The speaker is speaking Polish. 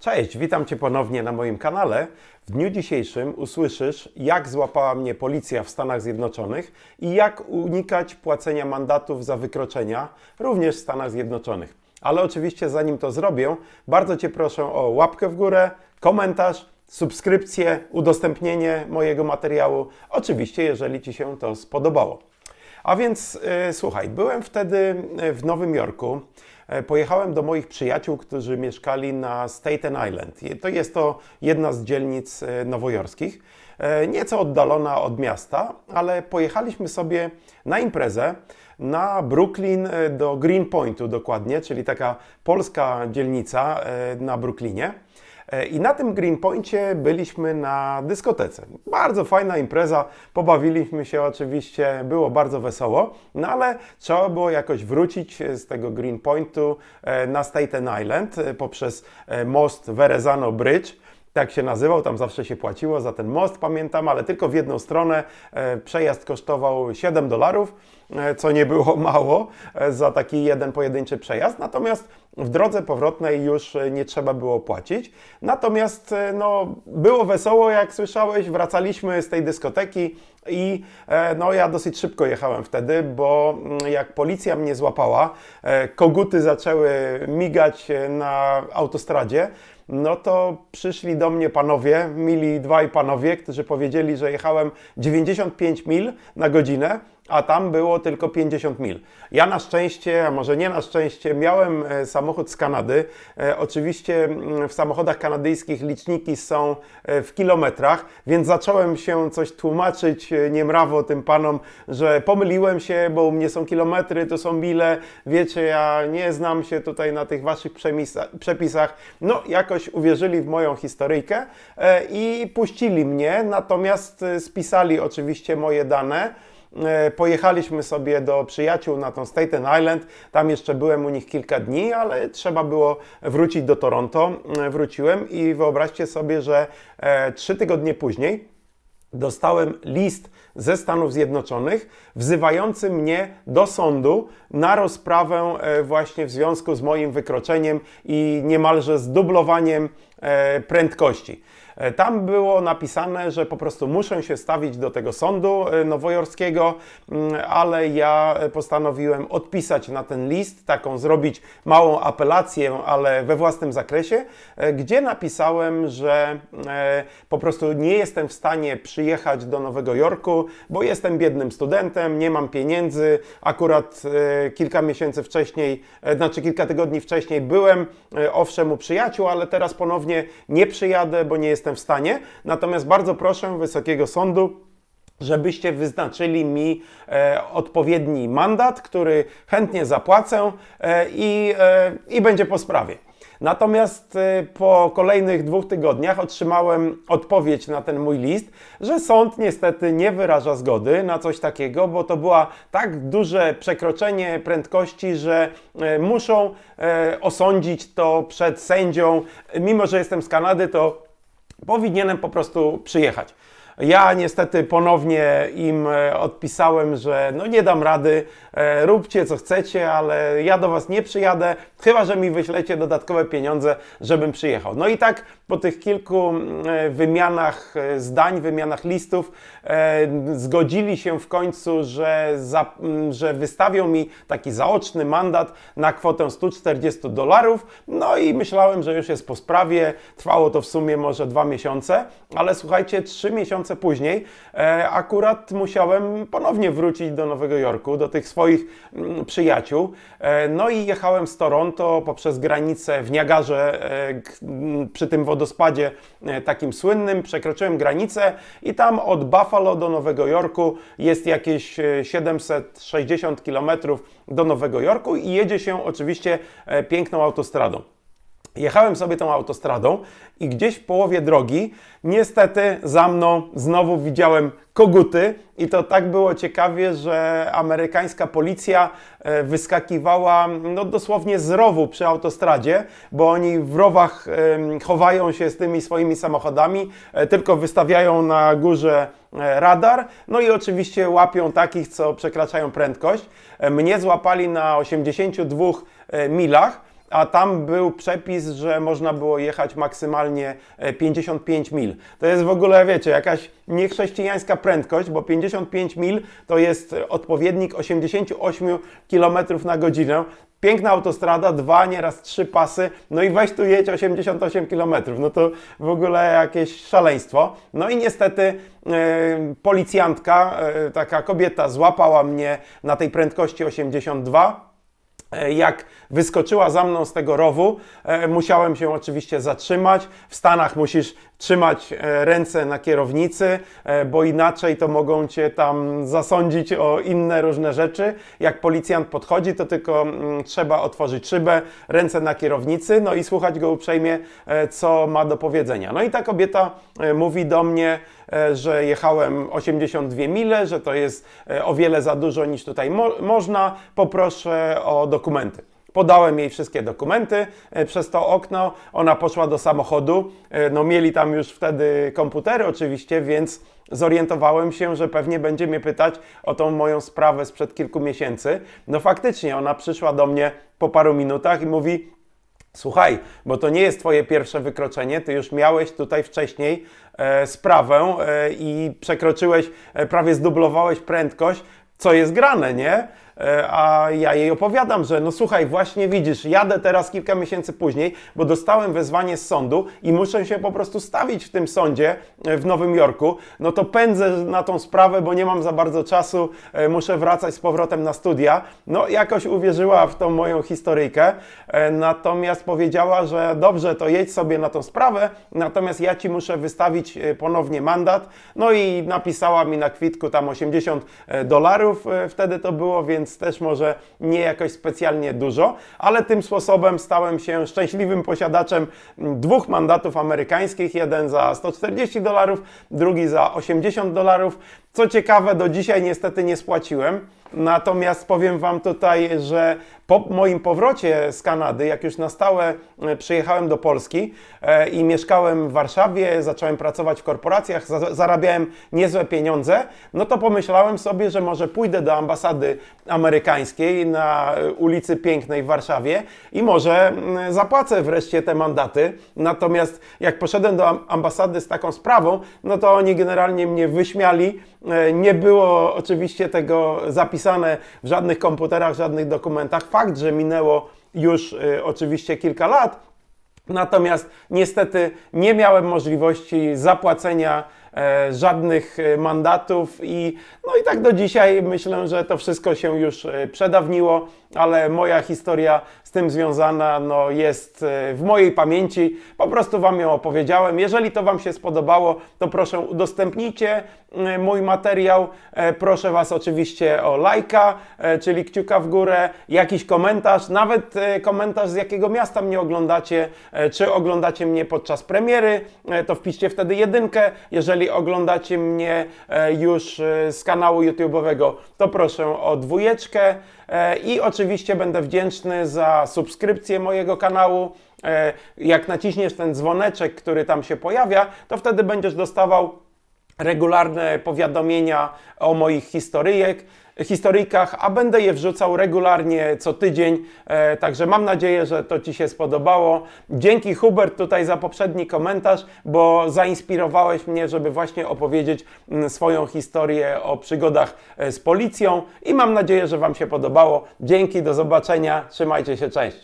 Cześć, witam Cię ponownie na moim kanale. W dniu dzisiejszym usłyszysz, jak złapała mnie policja w Stanach Zjednoczonych i jak unikać płacenia mandatów za wykroczenia, również w Stanach Zjednoczonych. Ale oczywiście, zanim to zrobię, bardzo Cię proszę o łapkę w górę, komentarz, subskrypcję, udostępnienie mojego materiału. Oczywiście, jeżeli Ci się to spodobało. A więc e, słuchaj, byłem wtedy e, w Nowym Jorku. E, Pojechałem do moich przyjaciół, którzy mieszkali na Staten Island. To jest to jedna z dzielnic e, nowojorskich, e, nieco oddalona od miasta, ale pojechaliśmy sobie na imprezę na Brooklyn do Greenpointu dokładnie, czyli taka polska dzielnica na Brooklynie. E, I na tym Greenpoincie byliśmy na dyskotece. Bardzo fajna impreza, pobawiliśmy się oczywiście, było bardzo wesoło, no ale trzeba było jakoś wrócić z tego Greenpointu e, na Staten Island e, poprzez most Verrazano Bridge. Tak się nazywał, tam zawsze się płaciło za ten most, pamiętam, ale tylko w jedną stronę. E, Przejazd kosztował 7 dolarów, e, co nie było mało e, za taki jeden pojedynczy przejazd. Natomiast w drodze powrotnej już nie trzeba było płacić. Natomiast no, było wesoło, jak słyszałeś, wracaliśmy z tej dyskoteki i no, ja dosyć szybko jechałem wtedy, bo mm, jak policja mnie złapała, koguty zaczęły migać na autostradzie, no to przyszli do mnie panowie, mili dwaj panowie, którzy powiedzieli, że jechałem 95 mil na godzinę, a tam było tylko 50 mil. Ja na szczęście, a może nie na szczęście, miałem e, samochód z Kanady. E, Oczywiście w samochodach kanadyjskich liczniki są e, w kilometrach, więc zacząłem się coś tłumaczyć niemrawo tym panom, że pomyliłem się, bo u mnie są kilometry, to są mile. Wiecie, ja nie znam się tutaj na tych waszych przepisach. No, jakoś uwierzyli w moją historyjkę i puścili mnie, natomiast spisali oczywiście moje dane. E, Pojechaliśmy sobie do przyjaciół na tą Staten Island. Tam jeszcze byłem u nich kilka dni, ale trzeba było wrócić do Toronto. E, Wróciłem i wyobraźcie sobie, że e, trzy tygodnie później dostałem list ze Stanów Zjednoczonych wzywający mnie do sądu na rozprawę właśnie w związku z moim wykroczeniem i niemalże zdublowaniem prędkości. E, Tam było napisane, że po prostu muszę się stawić do tego sądu e, nowojorskiego, mm, ale ja e, postanowiłem odpisać na ten list, taką zrobić małą apelację, ale we własnym zakresie, e, gdzie napisałem, że e, po prostu nie jestem w stanie przyjechać do Nowego Jorku, bo jestem biednym studentem, nie mam pieniędzy. Akurat e, kilka miesięcy wcześniej, e, znaczy kilka tygodni wcześniej byłem e, owszem u przyjaciół, ale teraz ponownie nie przyjadę, bo nie jestem w stanie. Natomiast bardzo proszę Wysokiego Sądu, żebyście wyznaczyli mi e, odpowiedni mandat, który chętnie zapłacę e, i, e, i będzie po sprawie. Natomiast e, po kolejnych dwóch tygodniach otrzymałem odpowiedź na ten mój list, że sąd niestety nie wyraża zgody na coś takiego, bo to była tak duże przekroczenie prędkości, że e, muszą e, osądzić to przed sędzią. Mimo, że jestem z Kanady, to powinienem po prostu przyjechać. Ja niestety ponownie im e, odpisałem, że no nie dam rady, e, róbcie co chcecie, ale ja do Was nie przyjadę, chyba że mi wyślecie dodatkowe pieniądze, żebym przyjechał. No i tak po tych kilku e, wymianach zdań, wymianach listów, zgodzili się w końcu, że, za, że wystawią mi taki zaoczny mandat na kwotę 140 dolarów. No i myślałem, że już jest po sprawie. Trwało to w sumie może dwa miesiące, ale słuchajcie, trzy miesiące później e, akurat musiałem ponownie wrócić do Nowego Jorku, do tych swoich mm, przyjaciół. E, no i jechałem z Toronto poprzez granicę w Niagarze e, k- m, przy tym wodospadzie takim słynnym. Przekroczyłem granicę i tam od Buffalo do Nowego Jorku jest jakieś e, 760 km do Nowego Jorku i jedzie się oczywiście piękną autostradą. Jechałem sobie tą autostradą i gdzieś w połowie drogi, niestety za mną znowu widziałem koguty i to tak było ciekawie, że amerykańska policja e, wyskakiwała no, dosłownie z rowu przy autostradzie, bo oni w rowach chowają się z tymi swoimi samochodami, e, tylko wystawiają na górze e, radar, no i oczywiście łapią takich, co przekraczają prędkość. Mnie złapali na 82 e, milach, a tam był przepis, że można było jechać maksymalnie e, 55 mil. To jest w ogóle, wiecie, jakaś niechrześcijańska prędkość, bo 55 mil to jest odpowiednik 88 km na godzinę. Piękna autostrada, dwa, nieraz trzy pasy, no i weź tu jedź 88 km. No to w ogóle jakieś szaleństwo. No i niestety e, policjantka, e, taka kobieta, złapała mnie na tej prędkości 82. E, Jak wyskoczyła za mną z tego rowu, e, musiałem się oczywiście zatrzymać. W Stanach musisz trzymać e, ręce na kierownicy, bo inaczej to mogą cię tam zasądzić o inne różne rzeczy. Jak policjant podchodzi, to tylko mm, trzeba otworzyć szybę, ręce na kierownicy, no i słuchać go uprzejmie, co ma do powiedzenia. No i ta kobieta mówi do mnie, że jechałem 82 mile, że to jest o wiele za dużo niż tutaj mo można. Poproszę o dokumenty. Podałem jej wszystkie dokumenty e, przez to okno. Ona poszła do samochodu. E, No, mieli tam już wtedy komputery, oczywiście, więc zorientowałem się, że pewnie będzie mnie pytać o tą moją sprawę sprzed kilku miesięcy. No, faktycznie, ona przyszła do mnie po paru minutach i mówi: Słuchaj, bo to nie jest Twoje pierwsze wykroczenie, Ty już miałeś tutaj wcześniej e, sprawę e, i przekroczyłeś, e, prawie zdublowałeś prędkość, co jest grane, nie? E, a ja jej opowiadam, że no słuchaj, właśnie widzisz, jadę teraz kilka miesięcy później, bo dostałem wezwanie z sądu i muszę się po prostu stawić w tym sądzie e, w Nowym Jorku. No to pędzę na tą sprawę, bo nie mam za bardzo czasu, e, muszę wracać z powrotem na studia. No jakoś uwierzyła w tą moją historyjkę, natomiast powiedziała, że dobrze, to jedź sobie na tą sprawę, natomiast ja ci muszę wystawić ponownie mandat. No i napisała mi na kwitku tam 80 dolarów, wtedy to było, więc też może nie jakoś specjalnie dużo, ale tym sposobem stałem się szczęśliwym posiadaczem dwóch mandatów amerykańskich, jeden za 140 dolarów, drugi za 80 dolarów. Co ciekawe, do dzisiaj niestety nie spłaciłem. Natomiast powiem Wam tutaj, że po moim powrocie z Kanady, jak już na stałe e, przyjechałem do Polski e, i mieszkałem w Warszawie, zacząłem pracować w korporacjach, za- zarabiałem niezłe pieniądze, no to pomyślałem sobie, że może pójdę do ambasady amerykańskiej na e, ulicy Pięknej w Warszawie i może mm, zapłacę wreszcie te mandaty. Natomiast jak poszedłem do am- ambasady z taką sprawą, no to oni generalnie mnie wyśmiali. Nie było oczywiście tego zapisane w żadnych komputerach, żadnych dokumentach. Fakt, że minęło już e, oczywiście kilka lat, Natomiast niestety nie miałem możliwości zapłacenia żadnych e, mandatów i no i tak do dzisiaj myślę, że to wszystko się już e, przedawniło, ale moja historia z tym związana no, jest e, w mojej pamięci. Po prostu Wam ją opowiedziałem. Jeżeli to Wam się spodobało, to proszę udostępnijcie e, mój materiał. E, Proszę Was oczywiście o lajka, e, czyli kciuka w górę, jakiś komentarz, nawet e, komentarz z jakiego miasta mnie oglądacie, e, czy oglądacie mnie podczas premiery, e, to wpiszcie wtedy jedynkę. Jeżeli oglądacie mnie e, już e, z kanału YouTube'owego, to proszę o dwójeczkę e, i oczywiście będę wdzięczny za subskrypcję mojego kanału. Jak naciśniesz ten dzwoneczek, który tam się pojawia, to wtedy będziesz dostawał regularne powiadomienia o moich historyjek, historyjkach, a będę je wrzucał regularnie co tydzień. E, także mam nadzieję, że to Ci się spodobało. Dzięki Hubert tutaj za poprzedni komentarz, bo zainspirowałeś mnie, żeby właśnie opowiedzieć mm, swoją historię o przygodach e, z policją i mam nadzieję, że Wam się podobało. Dzięki, do zobaczenia, trzymajcie się, cześć.